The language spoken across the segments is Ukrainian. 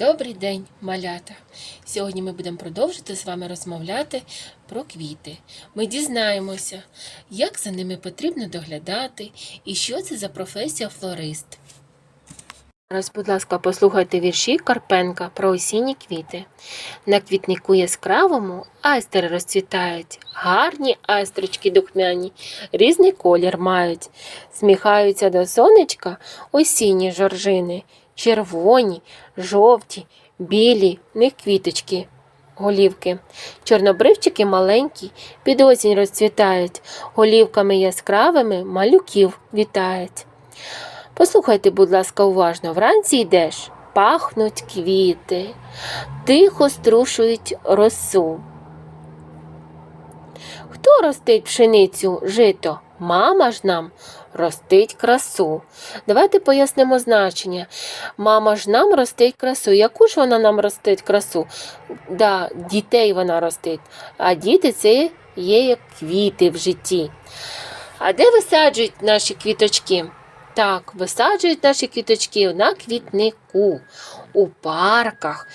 Добрий день, малята! Сьогодні ми будемо продовжити з вами розмовляти про квіти. Ми дізнаємося, як за ними потрібно доглядати і що це за професія флорист. Зараз, будь ласка, послухайте вірші Карпенка про осінні квіти. На квітнику яскравому айстери розцвітають, гарні айстрочки духмяні, різний колір мають, сміхаються до сонечка осінні жоржини, червоні, жовті, білі, них квіточки. Голівки. Чорнобривчики маленькі, під осінь розцвітають, голівками яскравими малюків вітають. Послухайте, будь ласка, уважно, вранці йдеш, пахнуть квіти, тихо струшують росу. Хто ростить пшеницю жито? Мама ж нам ростить красу. Давайте пояснимо значення. Мама ж нам ростить красу. Яку ж вона нам ростить красу? Да, дітей вона ростить. А діти це є як квіти в житті. А де висаджують наші квіточки? Так, висаджують наші квіточки на квітнику, у парках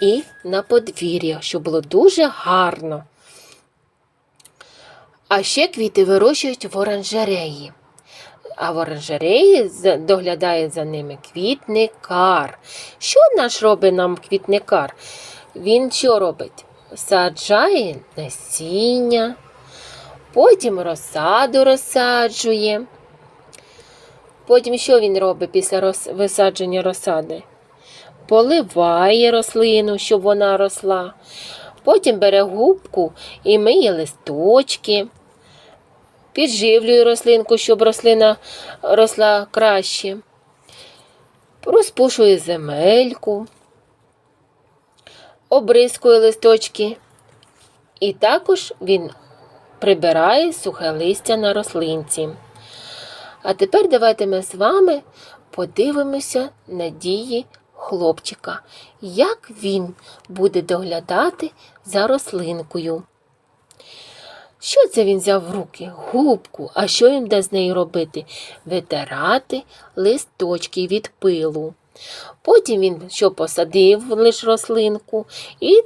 і на подвір'ях, щоб було дуже гарно. А ще квіти вирощують в оранжереї. А в оранжереї доглядає за ними квітникар. Що наш робить нам квітникар? Він що робить? Саджає насіння, потім розсаду розсаджує. Потім що він робить після висадження розсади? Поливає рослину, щоб вона росла. Потім бере губку і миє листочки, підживлює рослинку, щоб рослина росла краще. Розпушує земельку, обрискує листочки. І також він прибирає сухе листя на рослинці. А тепер давайте ми з вами подивимося на дії хлопчика, як він буде доглядати за рослинкою. Що це він взяв в руки? Губку. А що він буде з нею робити? Витирати листочки від пилу. Потім він що посадив лиш рослинку і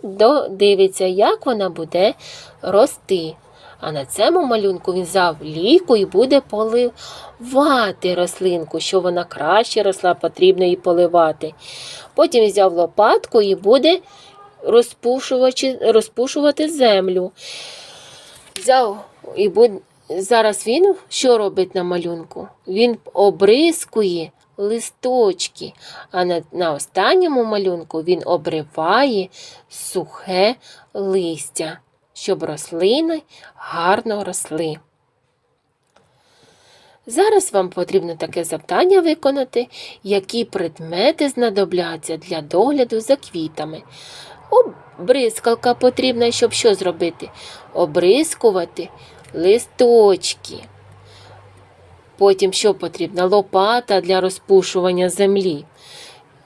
дивиться, як вона буде рости. А на цьому малюнку він взяв ліку і буде поливати рослинку, щоб вона краще росла, потрібно її поливати. Потім взяв лопатку і буде розпушувати, розпушувати землю. Взяв і буде. Зараз він що робить на малюнку? Він обрискує листочки, а на, на останньому малюнку він обриває сухе листя, щоб рослини гарно росли. Зараз вам потрібно таке завдання виконати, які предмети знадобляться для догляду за квітами. Обрискалка потрібна, щоб що зробити? Обрискувати листочки. Потім що потрібно? Лопата для розпушування землі.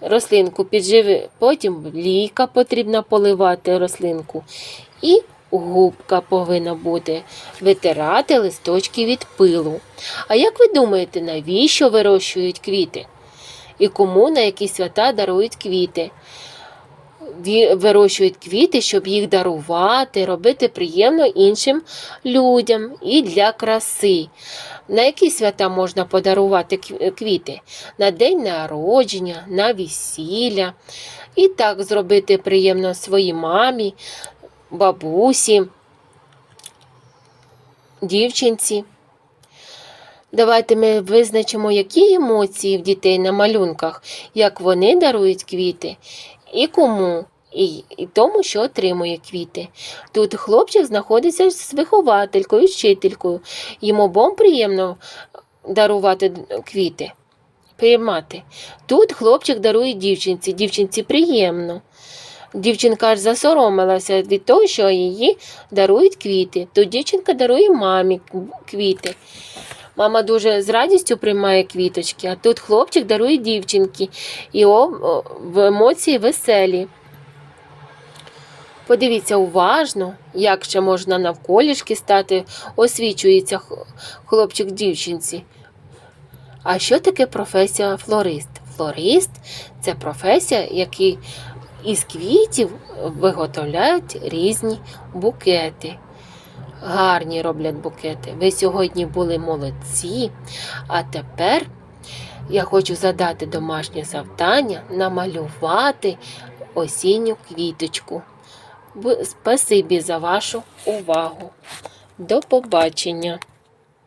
Рослинку підживи, потім ліка потрібно поливати рослинку. І губка повинна бути витирати листочки від пилу. А як ви думаєте, навіщо вирощують квіти? І кому на які свята дарують квіти? Вирощують квіти, щоб їх дарувати, робити приємно іншим людям і для краси. На які свята можна подарувати квіти? На день народження, на весілля. І так зробити приємно своїй мамі, бабусі, дівчинці. Давайте ми визначимо, які емоції в дітей на малюнках, як вони дарують квіти, і кому, і, тому, що отримує квіти. Тут хлопчик знаходиться з вихователькою, вчителькою. Їм обом приємно дарувати квіти, приймати. Тут хлопчик дарує дівчинці, дівчинці приємно. Дівчинка аж засоромилася від того, що її дарують квіти. Тут дівчинка дарує мамі квіти. Мама дуже з радістю приймає квіточки, а тут хлопчик дарує дівчинки. І в емоції веселі. Подивіться уважно, як ще можна навколішки стати, освічується хлопчик дівчинці. А що таке професія флорист? Флорист це професія, який із квітів виготовляють різні букети. Гарні роблять букети. Ви сьогодні були молодці. А тепер я хочу задати домашнє завдання намалювати осінню квіточку. Спасибі за вашу увагу. До побачення!